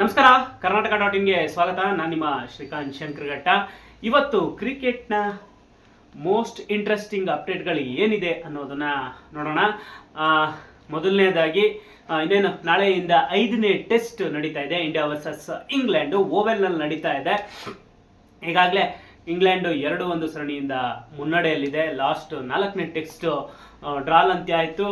ನಮಸ್ಕಾರ, ಕರ್ನಾಟಕ ಡಾಟ್ ಇನ್ಗೆ ಸ್ವಾಗತ. ನಾನು ನಿಮ್ಮ ಶ್ರೀಕಾಂತ್ ಶಂಕರ್ಘಟ್ಟ. ಇವತ್ತು ಕ್ರಿಕೆಟ್ನ ಮೋಸ್ಟ್ ಇಂಟ್ರೆಸ್ಟಿಂಗ್ ಅಪ್ಡೇಟ್ಗಳು ಏನಿದೆ ಅನ್ನೋದನ್ನ ನೋಡೋಣ. ಮೊದಲನೇದಾಗಿ ಇನ್ನೇನು, ನಾಳೆಯಿಂದ ಐದನೇ ಟೆಸ್ಟ್ ನಡೀತಾ ಇದೆ. ಇಂಡಿಯಾ ವರ್ಸಸ್ ಇಂಗ್ಲೆಂಡ್ ಓವೆಲ್ನಲ್ಲಿ ನಡೀತಾ ಇದೆ. ಈಗಾಗಲೇ ಇಂಗ್ಲೆಂಡ್ ಎರಡು ಒಂದು ಸರಣಿಯಿಂದ ಮುನ್ನಡೆಯಲ್ಲಿದೆ. ಲಾಸ್ಟ್ ನಾಲ್ಕನೇ ಟೆಸ್ಟ್ ಡ್ರಾಲ್ ಅಂತ ಆಯಿತು.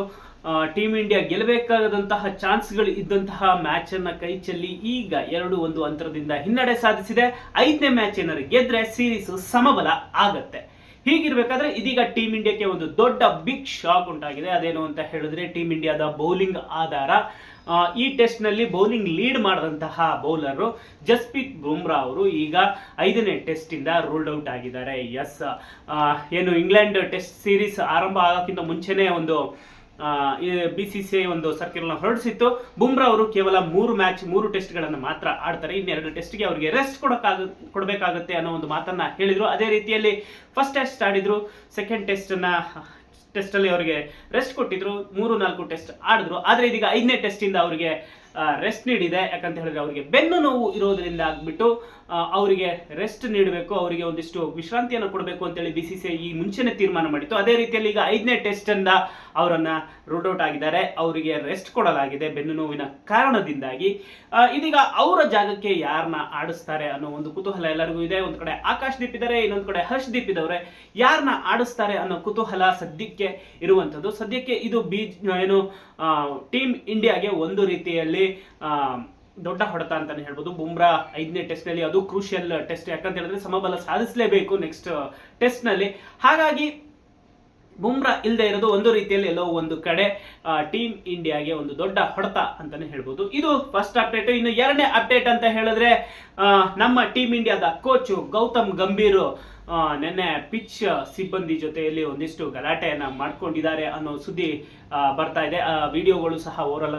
ಟೀಮ್ ಇಂಡಿಯಾ ಗೆಲ್ಲಬೇಕಾದಂತಹ ಚಾನ್ಸ್ಗಳು ಇದ್ದಂತಹ ಮ್ಯಾಚ್ ಅನ್ನ ಕೈ ಚೆಲ್ಲಿ ಈಗ ಎರಡು ಒಂದು ಅಂತರದಿಂದ ಹಿನ್ನಡೆ ಸಾಧಿಸಿದೆ. ಐದನೇ ಮ್ಯಾಚ್ ಏನಾದ್ರು ಗೆದ್ರೆ ಸೀರೀಸ್ ಸಮಬಲ ಆಗತ್ತೆ. ಹೀಗಿರ್ಬೇಕಾದ್ರೆ ಇದೀಗ ಟೀಮ್ ಇಂಡಿಯಾಕ್ಕೆ ಒಂದು ದೊಡ್ಡ ಬಿಗ್ ಶಾಕ್ ಉಂಟಾಗಿದೆ. ಅದೇನು ಅಂತ ಹೇಳಿದ್ರೆ ಟೀಮ್ ಇಂಡಿಯಾದ ಬೌಲಿಂಗ್ ಆಧಾರ. ಈ ಟೆಸ್ಟ್ನಲ್ಲಿ ಬೌಲಿಂಗ್ ಲೀಡ್ ಮಾಡಿದಂತಹ ಬೌಲರು ಜಸ್ಪ್ರೀತ್ ಬುಮ್ರಾ ಅವರು ಈಗ ಐದನೇ ಟೆಸ್ಟ್ ಇಂದ ರೂಲ್ಡ್ ಔಟ್ ಆಗಿದ್ದಾರೆ. ಎಸ್ ಏನು ಇಂಗ್ಲೆಂಡ್ ಟೆಸ್ಟ್ ಸೀರೀಸ್ ಆರಂಭ ಆಗೋಕ್ಕಿಂತ ಮುಂಚೆನೆ ಒಂದು ಬಿ ಸಿ ಸಿ ಐ ಒಂದು ಸರ್ಕ್ಯುಲರ್ನ ಹೊರಡಿಸಿತ್ತು. ಬುಮ್ರಾ ಅವರು ಕೇವಲ ಮೂರು ಮ್ಯಾಚ್ ಮೂರು ಟೆಸ್ಟ್ಗಳನ್ನು ಮಾತ್ರ ಆಡ್ತಾರೆ. ಇನ್ನೆರಡು ಟೆಸ್ಟ್ಗೆ ಅವರಿಗೆ ರೆಸ್ಟ್ ಕೊಡೋಕ್ಕಾಗ, ಕೊಡಬೇಕಾಗುತ್ತೆ ಅನ್ನೋ ಒಂದು ಮಾತನ್ನ ಹೇಳಿದರು. ಅದೇ ರೀತಿಯಲ್ಲಿ ಫಸ್ಟ್ ಟೆಸ್ಟ್ ಆಡಿದ್ರು. ಸೆಕೆಂಡ್ ಟೆಸ್ಟನ್ನ ಟೆಸ್ಟಲ್ಲಿ ಅವರಿಗೆ ರೆಸ್ಟ್ ಕೊಟ್ಟಿದ್ರು. ಮೂರು, ನಾಲ್ಕು ಟೆಸ್ಟ್ ಆಡಿದ್ರು. ಆದರೆ ಇದೀಗ ಐದನೇ ಟೆಸ್ಟಿಂದ ಅವರಿಗೆ ರೆಸ್ಟ್ ನೀಡಿದೆ. ಯಾಕಂತ ಹೇಳಿದ್ರೆ ಅವರಿಗೆ ಬೆನ್ನು ನೋವು ಇರೋದ್ರಿಂದ ಆಗ್ಬಿಟ್ಟು ಅವರಿಗೆ ರೆಸ್ಟ್ ನೀಡಬೇಕು, ಅವರಿಗೆ ಒಂದಿಷ್ಟು ವಿಶ್ರಾಂತಿಯನ್ನು ಕೊಡಬೇಕು ಅಂತೇಳಿ ಬಿ ಸಿ ಸಿ ಈ ಮುಂಚೆನೆ ತೀರ್ಮಾನ ಮಾಡಿತ್ತು. ಅದೇ ರೀತಿಯಲ್ಲಿ ಈಗ ಐದನೇ ಟೆಸ್ಟ್ ಅಂದ ಅವರನ್ನ ರೂಟ್ ಔಟ್ ಆಗಿದ್ದಾರೆ. ಅವರಿಗೆ ರೆಸ್ಟ್ ಕೊಡಲಾಗಿದೆ ಬೆನ್ನು ನೋವಿನ ಕಾರಣದಿಂದಾಗಿ. ಇದೀಗ ಅವರ ಜಾಗಕ್ಕೆ ಯಾರನ್ನ ಆಡಿಸ್ತಾರೆ ಅನ್ನೋ ಒಂದು ಕುತೂಹಲ ಎಲ್ಲರಿಗೂ ಇದೆ. ಒಂದು ಕಡೆ ಆಕಾಶ್ ದೀಪ್ ಇದ್ದಾರೆ ಇನ್ನೊಂದು ಕಡೆ ಹರ್ಷ್ ದೀಪ್ ಇದ್ದವ್ರೆ ಯಾರನ್ನ ಆಡಿಸ್ತಾರೆ ಅನ್ನೋ ಕುತೂಹಲ ಸದ್ಯಕ್ಕೆ ಇರುವಂಥದ್ದು. ಸದ್ಯಕ್ಕೆ ಇದು ಬಿ, ಏನು ಟೀಮ್ ಇಂಡಿಯಾಗೆ ಒಂದು ರೀತಿಯಲ್ಲಿ ಆ, ದೊಡ್ಡ ಹೊಡೆತ ಅಂತಾನೆ ಹೇಳ್ಬೋದು. ಬುಮ್ರಾ ಐದನೇ ಟೆಸ್ಟ್ನಲ್ಲಿ ಅದು ಕ್ರೂಷಿಯಲ್ ಟೆಸ್ಟ್ ಯಾಕಂತ ಹೇಳಿದ್ರೆ ಸಮಬಲ ಸಾಧಿಸಲೇಬೇಕು ನೆಕ್ಸ್ಟ್ ಟೆಸ್ಟ್ನಲ್ಲಿ ಹಾಗಾಗಿ ಬುಮ್ರಾ ಇಲ್ಲದೆ ಇರೋದು ಒಂದು ರೀತಿಯಲ್ಲಿ ಎಲ್ಲೋ ಒಂದು ಕಡೆ ಟೀಮ್ ಇಂಡಿಯಾಗೆ ಒಂದು ದೊಡ್ಡ ಹೊಡೆತ ಅಂತಾನೆ ಹೇಳ್ಬೋದು. ಇದು ಫಸ್ಟ್ ಅಪ್ಡೇಟ್ ಇನ್ನು ಎರಡನೇ ಅಪ್ಡೇಟ್ ಅಂತ ಹೇಳಿದ್ರೆ ನಮ್ಮ ಟೀಮ್ ಇಂಡಿಯಾದ ಕೋಚು ಗೌತಮ್ ಗಂಭೀರ್ ನಿನ್ನೆ ಪಿಚ್ ಸಿಬ್ಬಂದಿ ಜೊತೆಯಲ್ಲಿ ಒಂದಿಷ್ಟು ಗಲಾಟೆಯನ್ನ ಮಾಡ್ಕೊಂಡಿದ್ದಾರೆ ಅನ್ನೋ ಸುದ್ದಿ ಬರ್ತಾ ಇದೆ. ವಿಡಿಯೋಗಳು ಸಹ ಓರಲ್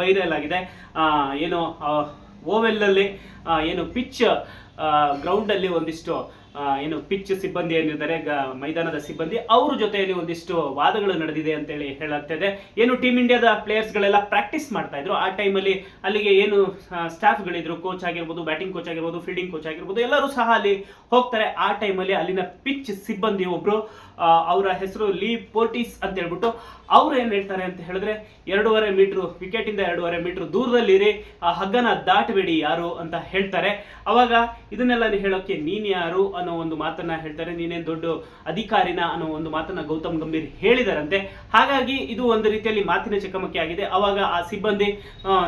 ವೈರಲ್ ಆಗಿದೆ. ಏನು ಏನು ಓವೆಲ್ಲಲ್ಲಿ ಏನು ಪಿಚ್ ಗ್ರೌಂಡಲ್ಲಿ ಒಂದಿಷ್ಟು ಆ, ಏನು ಪಿಚ್ ಸಿಬ್ಬಂದಿ ಏನಿದ್ದಾರೆ ಮೈದಾನದ ಸಿಬ್ಬಂದಿ, ಅವ್ರ ಜೊತೆಯಲ್ಲಿ ಒಂದಿಷ್ಟು ವಾದಗಳು ನಡೆದಿದೆ ಅಂತೇಳಿ ಹೇಳಾಗ್ತಿದೆ. ಏನು ಟೀಮ್ ಇಂಡಿಯಾದ ಪ್ಲೇಯರ್ಸ್ಗಳೆಲ್ಲ ಪ್ರಾಕ್ಟೀಸ್ ಮಾಡ್ತಾ ಇದ್ರು. ಆ ಟೈಮಲ್ಲಿ ಅಲ್ಲಿಗೆ ಏನು ಸ್ಟಾಫ್ಗಳಿದ್ರು ಕೋಚ್ ಆಗಿರ್ಬೋದು ಬ್ಯಾಟಿಂಗ್ ಕೋಚ್ ಆಗಿರ್ಬೋದು ಫೀಲ್ಡಿಂಗ್ ಕೋಚ್ ಆಗಿರ್ಬೋದು, ಎಲ್ಲರೂ ಸಹ ಅಲ್ಲಿ ಹೋಗ್ತಾರೆ. ಆ ಟೈಮಲ್ಲಿ ಅಲ್ಲಿನ ಪಿಚ್ ಸಿಬ್ಬಂದಿ ಒಬ್ರು ಅವರ ಹೆಸರು ಲೀ ಪೋರ್ಟಿಸ್ ಅಂತ ಹೇಳ್ಬಿಟ್ಟು ಅವ್ರು ಏನು ಹೇಳ್ತಾರೆ ಅಂತ ಹೇಳಿದ್ರೆ, ಎರಡೂವರೆ ಮೀಟ್ರು ವಿಕೆಟ್ ಇಂದ ಎರಡೂವರೆ ಮೀಟ್ರ್ ದೂರದಲ್ಲಿರಿ, ಆ ಹಗ್ಗನ ದಾಟಬೇಡಿ ಯಾರು ಅಂತ ಹೇಳ್ತಾರೆ. ಅವಾಗ ಇದನ್ನೆಲ್ಲ ಹೇಳೋಕೆ ನೀನು ಯಾರು ಅನ್ನೋ ಒಂದು ಮಾತನ್ನ ಹೇಳ್ತಾರೆ. ನೀನೇನ್ ದೊಡ್ಡ ಅಧಿಕಾರಿನ ಅನ್ನೋ ಒಂದು ಮಾತನ್ನ ಗೌತಮ್ ಗಂಭೀರ್ ಹೇಳಿದಾರಂತೆ. ಹಾಗಾಗಿ ಇದು ಒಂದು ರೀತಿಯಲ್ಲಿ ಮಾತಿನ ಚಕಮಕಿ ಆಗಿದೆ. ಅವಾಗ ಆ ಸಿಬ್ಬಂದಿ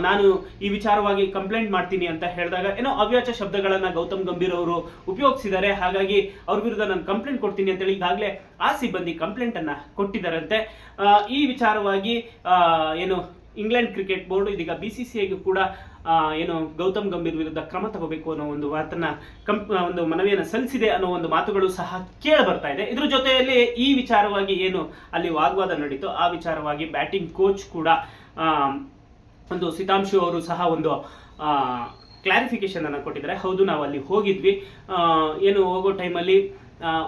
ನಾನು ಈ ವಿಚಾರವಾಗಿ ಕಂಪ್ಲೇಂಟ್ ಮಾಡ್ತೀನಿ ಅಂತ ಹೇಳಿದಾಗ ಏನೋ ಅವ್ಯಾಚ ಶಬ್ದಗಳನ್ನ ಗೌತಮ್ ಗಂಭೀರ್ ಅವರು ಉಪಯೋಗಿಸಿದ್ದಾರೆ. ಹಾಗಾಗಿ ಅವ್ರ ವಿರುದ್ಧ ನಾನು ಕಂಪ್ಲೇಂಟ್ ಕೊಡ್ತೀನಿ ಅಂತೇಳಿ ಈಗಾಗಲೇ ಆ ಸಿಬ್ಬಂದಿ ಕಂಪ್ಲೇಂಟ್ ಅನ್ನ ಕೊಟ್ಟಿದ್ದಾರಂತೆ ಈ ವಿಚಾರವಾಗಿ ಏನು ಇಂಗ್ಲೆಂಡ್ ಕ್ರಿಕೆಟ್ ಬೋರ್ಡ್ ಇದೀಗ ಬಿ ಸಿ ಸಿ ಕೂಡ ಏನು ಗೌತಮ್ ಗಂಭೀರ್ ವಿರುದ್ಧ ಕ್ರಮ ತಗೋಬೇಕು ಅನ್ನೋ ಒಂದು ಮಾತನ್ನ ಕಂಪ್ ಒಂದು ಮನವಿಯನ್ನು ಸಲ್ಲಿಸಿದೆ ಅನ್ನೋ ಒಂದು ಮಾತುಗಳು ಸಹ ಕೇಳಿ ಬರ್ತಾ ಇದೆ. ಇದ್ರ ಜೊತೆಯಲ್ಲಿ ಈ ವಿಚಾರವಾಗಿ ಏನು ಅಲ್ಲಿ ವಾಗ್ವಾದ ನಡೀತು ಆ ವಿಚಾರವಾಗಿ ಬ್ಯಾಟಿಂಗ್ ಕೋಚ್ ಕೂಡ ಒಂದು ಸಿತಾಂಶು ಅವರು ಸಹ ಒಂದು ಕ್ಲಾರಿಫಿಕೇಶನ್ ಅನ್ನು ಕೊಟ್ಟಿದ್ದಾರೆ. ಹೌದು ನಾವು ಅಲ್ಲಿ ಹೋಗಿದ್ವಿ ಏನು ಹೋಗೋ ಟೈಮಲ್ಲಿ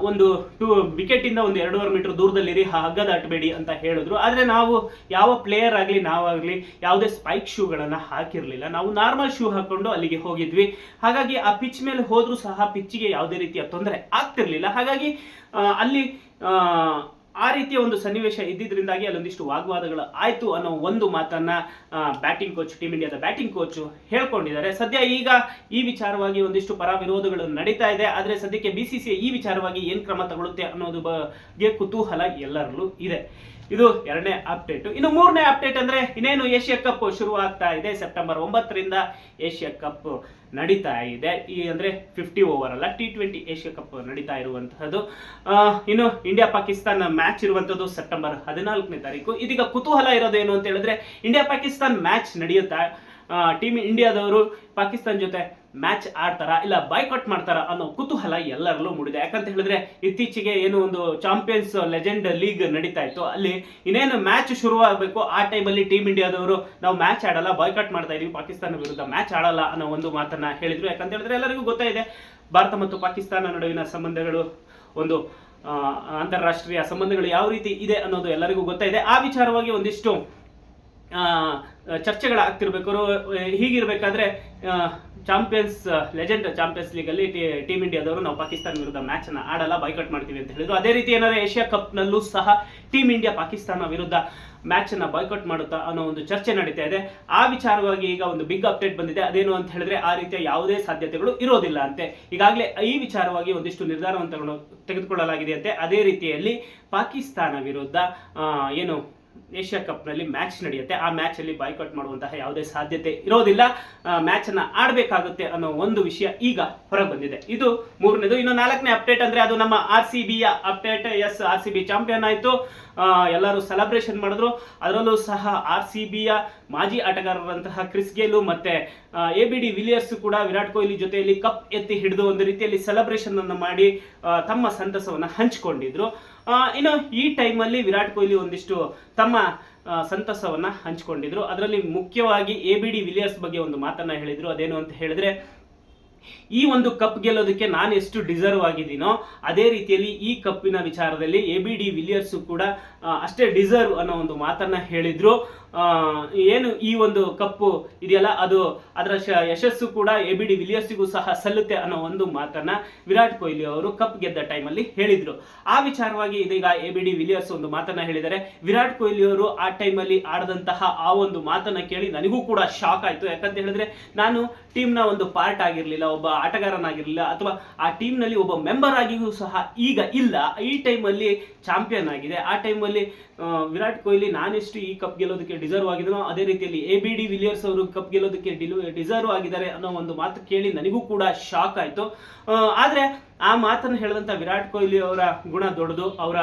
ಒಂದು ಟೂ ವಿಕೆಟ್ ಇಂದ ಒಂದು ಎರಡೂವರೆ ಮೀಟರ್ ದೂರದಲ್ಲಿರಿ ಹಗ್ಗ ದಾಟಬೇಡಿ ಅಂತ ಹೇಳಿದ್ರು. ಆದ್ರೆ ನಾವು ಯಾವ ಪ್ಲೇಯರ್ ಆಗಲಿ ನಾವಾಗಲಿ ಯಾವುದೇ ಸ್ಪೈಕ್ ಶೂಗಳನ್ನು ಹಾಕಿರಲಿಲ್ಲ. ನಾವು ನಾರ್ಮಲ್ ಶೂ ಹಾಕೊಂಡು ಅಲ್ಲಿಗೆ ಹೋಗಿದ್ವಿ. ಹಾಗಾಗಿ ಆ ಪಿಚ್ ಮೇಲೆ ಹೋದರೂ ಸಹ ಪಿಚ್ಗೆ ಯಾವುದೇ ರೀತಿಯ ತೊಂದರೆ ಆಗ್ತಿರಲಿಲ್ಲ. ಹಾಗಾಗಿ ಅಲ್ಲಿ ರೀತಿಯ ಒಂದು ಸನ್ನಿವೇಶ ಇದ್ದಿದ್ರಿಂದಾಗಿ ಅಲ್ಲೊಂದಿಷ್ಟು ವಾಗ್ವಾದಗಳು ಆಯಿತು ಅನ್ನೋ ಒಂದು ಮಾತನ್ನ ಬ್ಯಾಟಿಂಗ್ ಕೋಚ್ ಟೀಮ್ ಇಂಡಿಯಾದ ಬ್ಯಾಟಿಂಗ್ ಕೋಚ್ ಹೇಳ್ಕೊಂಡಿದ್ದಾರೆ. ಸದ್ಯ ಈಗ ಈ ವಿಚಾರವಾಗಿ ಒಂದಿಷ್ಟು ಪರ ವಿರೋಧಗಳು ನಡೀತಾ ಇದೆ. ಆದರೆ ಸದ್ಯಕ್ಕೆ ಬಿ ಸಿ ಈ ವಿಚಾರವಾಗಿ ಏನು ಕ್ರಮ ತಗೊಳುತ್ತೆ ಅನ್ನೋದು ಬಗ್ಗೆ ಕುತೂಹಲ ಎಲ್ಲರಲ್ಲೂ ಇದೆ. ಇದು ಎರಡನೇ ಅಪ್ಡೇಟ್ ಇನ್ನು ಮೂರನೇ ಅಪ್ಡೇಟ್ ಅಂದ್ರೆ ಇನ್ನೇನು ಏಷ್ಯಾ ಕಪ್ ಶುರು ಆಗ್ತಾ ಇದೆ. ಸೆಪ್ಟೆಂಬರ್ ಒಂಬತ್ತರಿಂದ ಏಷ್ಯಾ ಕಪ್ ನಡೀತಾ ಇದೆ. ಈ ಅಂದ್ರೆ ಫಿಫ್ಟಿ ಓವರ್ ಅಲ್ಲ ಟಿ ಟ್ವೆಂಟಿ ಏಷ್ಯಾ ಕಪ್ ನಡೀತಾ ಇರುವಂತಹದ್ದು. ಇನ್ನು ಇಂಡಿಯಾ ಪಾಕಿಸ್ತಾನ ಮ್ಯಾಚ್ ಇರುವಂತದ್ದು ಸೆಪ್ಟೆಂಬರ್ ಹದಿನಾಲ್ಕನೇ ತಾರೀಕು. ಇದೀಗ ಕುತೂಹಲ ಇರೋದೇನು ಅಂತ ಹೇಳಿದ್ರೆ ಇಂಡಿಯಾ ಪಾಕಿಸ್ತಾನ್ ಮ್ಯಾಚ್ ನಡೆಯುತ್ತಾ ಟೀಮ್ ಇಂಡಿಯಾದವರು ಪಾಕಿಸ್ತಾನ್ ಜೊತೆ ಮ್ಯಾಚ್ ಆಡ್ತಾರಾ ಇಲ್ಲ ಬಾಯ್ಕಾಟ್ ಮಾಡ್ತಾರಾ ಅನ್ನೋ ಕುತೂಹಲ ಎಲ್ಲರಲ್ಲೂ ಮೂಡಿದೆ. ಯಾಕಂತ ಹೇಳಿದ್ರೆ ಇತ್ತೀಚೆಗೆ ಏನು ಒಂದು ಚಾಂಪಿಯನ್ಸ್ ಲೆಜೆಂಡ್ ಲೀಗ್ ನಡೀತಾ ಇತ್ತು. ಅಲ್ಲಿ ಇನ್ನೇನು ಮ್ಯಾಚ್ ಶುರುವಾಗಬೇಕು, ಆ ಟೈಮಲ್ಲಿ ಟೀಮ್ ಇಂಡಿಯಾದವರು ನಾವು ಮ್ಯಾಚ್ ಆಡಲ್ಲ ಬಾಯ್ಕಾಟ್ ಮಾಡ್ತಾ ಇದೀವಿ, ಪಾಕಿಸ್ತಾನ ವಿರುದ್ಧ ಮ್ಯಾಚ್ ಆಡಲ್ಲ ಅನ್ನೋ ಒಂದು ಮಾತನ್ನ ಹೇಳಿದ್ರು. ಯಾಕಂತ ಹೇಳಿದ್ರೆ ಎಲ್ಲರಿಗೂ ಗೊತ್ತಾಯಿದೆ ಭಾರತ ಮತ್ತು ಪಾಕಿಸ್ತಾನ ನಡುವಿನ ಸಂಬಂಧಗಳು ಒಂದು ಅಂತಾರಾಷ್ಟ್ರೀಯ ಸಂಬಂಧಗಳು ಯಾವ ರೀತಿ ಇದೆ ಅನ್ನೋದು ಎಲ್ಲರಿಗೂ ಗೊತ್ತಾಯಿದೆ ಆ ವಿಚಾರವಾಗಿ ಒಂದಿಷ್ಟು ಚರ್ಚೆಗಳಾಗ್ತಿರ್ಬೇಕು. ಹೀಗಿರ್ಬೇಕಾದ್ರೆ ಚಾಂಪಿಯನ್ಸ್, ಲೆಜೆಂಡ್ ಚಾಂಪಿಯನ್ಸ್ ಲೀಗಲ್ಲಿ ಟೀಮ್ ಇಂಡಿಯಾದವರು ನಾವು ಪಾಕಿಸ್ತಾನ ವಿರುದ್ಧ ಮ್ಯಾಚ್ ಅನ್ನ ಆಡಲ್ಲ ಬೈಕಟ್ ಮಾಡ್ತೀವಿ ಅಂತ ಹೇಳಿದ್ರು. ಅದೇ ರೀತಿ ಏನಾದ್ರೆ ಏಷ್ಯಾ ಕಪ್ನಲ್ಲೂ ಸಹ ಟೀಮ್ ಇಂಡಿಯಾ ಪಾಕಿಸ್ತಾನ ವಿರುದ್ಧ ಮ್ಯಾಚ್ ಅನ್ನ ಬಾಯ್ಕೌಟ್ ಮಾಡುತ್ತಾ ಅನ್ನೋ ಒಂದು ಚರ್ಚೆ ನಡೀತಾ ಇದೆ. ಆ ವಿಚಾರವಾಗಿ ಈಗ ಒಂದು ಬಿಗ್ ಅಪ್ಡೇಟ್ ಬಂದಿದೆ. ಅದೇನು ಅಂತ ಹೇಳಿದ್ರೆ ಆ ರೀತಿಯ ಯಾವುದೇ ಸಾಧ್ಯತೆಗಳು ಇರೋದಿಲ್ಲ ಅಂತೆ. ಈಗಾಗಲೇ ಈ ವಿಚಾರವಾಗಿ ಒಂದಿಷ್ಟು ನಿರ್ಧಾರವನ್ನು ತಗೊಂಡು ತೆಗೆದುಕೊಳ್ಳಲಾಗಿದೆ ಅಂತೆ. ಅದೇ ರೀತಿಯಲ್ಲಿ ಪಾಕಿಸ್ತಾನ ವಿರುದ್ಧ ಏನು ಏಷ್ಯಾ ಕಪ್ನಲ್ಲಿ ಮ್ಯಾಚ್ ನಡೆಯುತ್ತೆ. ಆ ಮ್ಯಾಚ್ ಅಲ್ಲಿ ಬಾಯ್ಕಾಟ್ ಮಾಡುವಂತಹ ಯಾವುದೇ ಸಾಧ್ಯತೆ ಇರೋದಿಲ್ಲ. ಮ್ಯಾಚ್ ಅನ್ನ ಆಡಬೇಕಾಗುತ್ತೆ ಅನ್ನೋ ಒಂದು ವಿಷಯ ಈಗ ಹೊರಗೆ ಬಂದಿದೆ. ಇದು ಮೂರನೇದು. ಇನ್ನು ನಾಲ್ಕನೇ ಅಪ್ಡೇಟ್ ಅಂದ್ರೆ ಅದು ನಮ್ಮ R C ಬಿಯ update yes R C B champion ಆಯಿತು. ಎಲ್ಲರೂ ಸೆಲೆಬ್ರೇಷನ್ ಮಾಡಿದ್ರು. ಅದರಲ್ಲೂ ಸಹ ಆರ್ ಸಿ ಬಿಯ ಮಾಜಿ ಆಟಗಾರರಂತಹ ಕ್ರಿಸ್ ಗೇಲು ಮತ್ತು ಎ ಬಿ ಡಿ ವಿಲಿಯರ್ಸ್ ಕೂಡ ವಿರಾಟ್ ಕೊಹ್ಲಿ ಜೊತೆಯಲ್ಲಿ ಕಪ್ ಎತ್ತಿ ಹಿಡಿದು ಒಂದು ರೀತಿಯಲ್ಲಿ ಸೆಲೆಬ್ರೇಷನ್ ಅನ್ನು ಮಾಡಿ ತಮ್ಮ ಸಂತಸವನ್ನು ಹಂಚಿಕೊಂಡಿದ್ರು. ಇನ್ನು ಈ ಟೈಮಲ್ಲಿ ವಿರಾಟ್ ಕೊಹ್ಲಿ ಒಂದಿಷ್ಟು ತಮ್ಮ ಸಂತಸವನ್ನು ಹಂಚಿಕೊಂಡಿದ್ರು. ಅದರಲ್ಲಿ ಮುಖ್ಯವಾಗಿ ಎ ಬಿ ಡಿ ವಿಲಿಯರ್ಸ್ ಬಗ್ಗೆ ಒಂದು ಮಾತನ್ನು ಹೇಳಿದರು. ಅದೇನು ಅಂತ ಹೇಳಿದ್ರೆ ಈ ಒಂದು ಕಪ್ ಗೆಲ್ಲೋದಕ್ಕೆ ನಾನು ಎಷ್ಟು ಡಿಸರ್ವ್ ಆಗಿದ್ದೀನೋ ಅದೇ ರೀತಿಯಲ್ಲಿ ಈ ಕಪ್ಪಿನ ವಿಚಾರದಲ್ಲಿ ಎ ಬಿ ಡಿ ವಿಲಿಯರ್ಸ್ ಕೂಡ ಅಷ್ಟೇ ಡಿಸರ್ವ್ ಅನ್ನೋ ಒಂದು ಮಾತನ್ನ ಹೇಳಿದ್ರು. ಏನು ಈ ಒಂದು ಕಪ್ಪು ಇದೆಯಲ್ಲ, ಅದು ಅದರ ಶ- ಯಶಸ್ಸು ಕೂಡ ಎ ಬಿ ಡಿ ವಿಲಿಯರ್ಸಿಗೂ ಸಹ ಸಲ್ಲುತ್ತೆ ಅನ್ನೋ ಒಂದು ಮಾತನ್ನ ವಿರಾಟ್ ಕೊಹ್ಲಿ ಅವರು ಕಪ್ ಗೆದ್ದ ಟೈಮಲ್ಲಿ ಹೇಳಿದ್ರು. ಆ ವಿಚಾರವಾಗಿ ಇದೀಗ ಎ ಬಿ ಡಿ ವಿಲಿಯರ್ಸ್ ಒಂದು ಮಾತನ್ನ ಹೇಳಿದರೆ ವಿರಾಟ್ ಕೊಹ್ಲಿ ಅವರು ಆ ಟೈಮಲ್ಲಿ ಆಡದಂತಹ ಆ ಒಂದು ಮಾತನ್ನ ಕೇಳಿ ನನಗೂ ಕೂಡ ಶಾಕ್ ಆಯ್ತು. ಯಾಕಂತ ಹೇಳಿದ್ರೆ ನಾನು ಟೀಮ್ನ ಒಂದು ಪಾರ್ಟ್ ಆಗಿರ್ಲಿಲ್ಲ ಒಬ್ಬ ಆಟಗಾರನಾಗಿರಲಿಲ್ಲ ಅಥವಾ ಆ ಟೀಮ್ನಲ್ಲಿ ಒಬ್ಬ ಮೆಂಬರ್ ಆಗಿಯೂ ಸಹ ಈಗ ಇಲ್ಲ. ಈ ಟೈಮಲ್ಲಿ ಚಾಂಪಿಯನ್ ಆಗಿದೆ. ಆ ಟೈಮಲ್ಲಿ ವಿರಾಟ್ ಕೊಹ್ಲಿ ನಾನೆಷ್ಟು ಈ ಕಪ್ ಗೆಲ್ಲೋದಕ್ಕೆ ಡಿಸರ್ವ್ ಆಗಿದನೋ ಅದೇ ರೀತಿಯಲ್ಲಿ ಎ ಬಿ ಡಿ ವಿಲಿಯರ್ಸ್ ಅವರು ಕಪ್ ಗೆಲ್ಲೋದಕ್ಕೆ ಡಿಸರ್ವ್ ಆಗಿದ್ದಾರೆ ಅನ್ನೋ ಒಂದು ಮಾತು ಕೇಳಿ ನನಗೂ ಕೂಡ ಶಾಕ್ ಆಯಿತು. ಆದ್ರೆ ಆ ಮಾತನ್ನು ಹೇಳಿದಂತ ವಿರಾಟ್ ಕೊಹ್ಲಿ ಅವರ ಗುಣ ದೊಡ್ಡದು. ಅವರ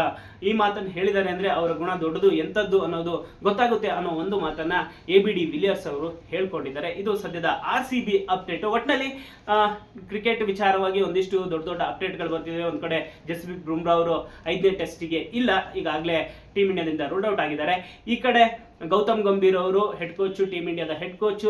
ಈ ಮಾತನ್ನು ಹೇಳಿದ್ದಾರೆ ಅಂದ್ರೆ ಅವರ ಗುಣ ದೊಡ್ಡದು. ಎಂಥದ್ದು ಅನ್ನೋದು ಗೊತ್ತಾಗುತ್ತೆ ಅನ್ನೋ ಒಂದು ಮಾತನ್ನ ಎ ಬಿ ಡಿ ವಿಲಿಯರ್ಸ್ ಅವರು ಹೇಳ್ಕೊಂಡಿದ್ದಾರೆ. ಇದು ಸದ್ಯದ ಆರ್ ಸಿ ಬಿ ಅಪ್ಡೇಟ್ ಒಟ್ಟಿನಲ್ಲಿ ಕ್ರಿಕೆಟ್ ವಿಚಾರವಾಗಿ ಒಂದಿಷ್ಟು ದೊಡ್ಡ ದೊಡ್ಡ ಅಪ್ಡೇಟ್ಗಳು ಬರ್ತಿದೆ ಒಂದ್ ಕಡೆ ಜಸ್ಪ್ರೀತ್ ಬುಮ್ರಾ ಅವರು ಐದನೇ ಟೆಸ್ಟಿಗೆ ಇಲ್ಲ. ಈಗಾಗಲೇ ಟೀಮ್ ಇಂಡಿಯಾದಿಂದ ರೂಲ್ ಔಟ್ ಆಗಿದ್ದಾರೆ. ಈ ಕಡೆ ಗೌತಮ್ ಗಂಭೀರ್ ಅವರು ಹೆಡ್ ಕೋಚ್ ಟೀಮ್ ಇಂಡಿಯಾದ ಹೆಡ್ ಕೋಚ್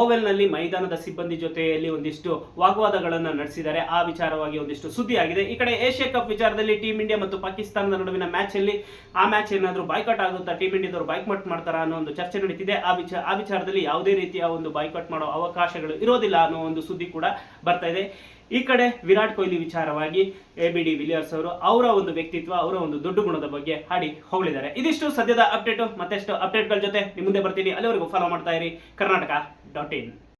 ಓವೆಲ್ನಲ್ಲಿ ಮೈದಾನದ ಸಿಬ್ಬಂದಿ ಜೊತೆಯಲ್ಲಿ ಒಂದಿಷ್ಟು ವಾಗ್ವಾದಗಳನ್ನು ನಡೆಸಿದ್ದಾರೆ. ಆ ವಿಚಾರವಾಗಿ ಒಂದಿಷ್ಟು ಸುದ್ದಿ ಆಗಿದೆ ಈ ಕಡೆ ಏಷ್ಯಾ ಕಪ್ ವಿಚಾರದಲ್ಲಿ ಟೀಮ್ ಇಂಡಿಯಾ ಮತ್ತು ಪಾಕಿಸ್ತಾನದ ನಡುವಿನ ಮ್ಯಾಚ್ ಅಲ್ಲಿ ಆ ಮ್ಯಾಚ್ ಏನಾದರೂ ಬಾಯ್ಕಾಟ್ ಆಗುತ್ತಾ? ಟೀಮ್ ಇಂಡಿಯಾದವರು ಬಾಯ್ಕಾಟ್ ಮಾಡ್ತಾರಾ ಅನ್ನೋ ಒಂದು ಚರ್ಚೆ ನಡೀತಿದೆ. ಆ ವಿಚಾರ ಆ ವಿಚಾರದಲ್ಲಿ ಯಾವುದೇ ರೀತಿಯ ಒಂದು ಬಾಯ್ಕಾಟ್ ಮಾಡೋ ಅವಕಾಶಗಳು ಇರೋದಿಲ್ಲ ಅನ್ನೋ ಒಂದು ಸುದ್ದಿ ಕೂಡ ಬರ್ತಾ ಇದೆ. ಈ ಕಡೆ ವಿರಾಟ್ ಕೊಹ್ಲಿ ವಿಚಾರವಾಗಿ ಎ ಬಿ ಡಿ ವಿಲಿಯರ್ಸ್ ಅವರು ಅವರ ಒಂದು ವ್ಯಕ್ತಿತ್ವ, ಅವರ ಒಂದು ದೊಡ್ಡ ಗುಣದ ಬಗ್ಗೆ ಹಾಡಿ ಹೊಗಳಿದ್ದಾರೆ. ಇದಿಷ್ಟು ಸದ್ಯದ ಅಪ್ಡೇಟು ಮತ್ತೆಷ್ಟು ಅಪ್ಡೇಟ್ಗಳ ಜೊತೆ ನಿಮ್ಮ ಮುಂದೆ ಬರ್ತೀನಿ. ಅಲ್ಲಿವರೆಗೂ ಫಾಲೋ ಮಾಡ್ತಾ ಇರಿ. Karnataka dot in.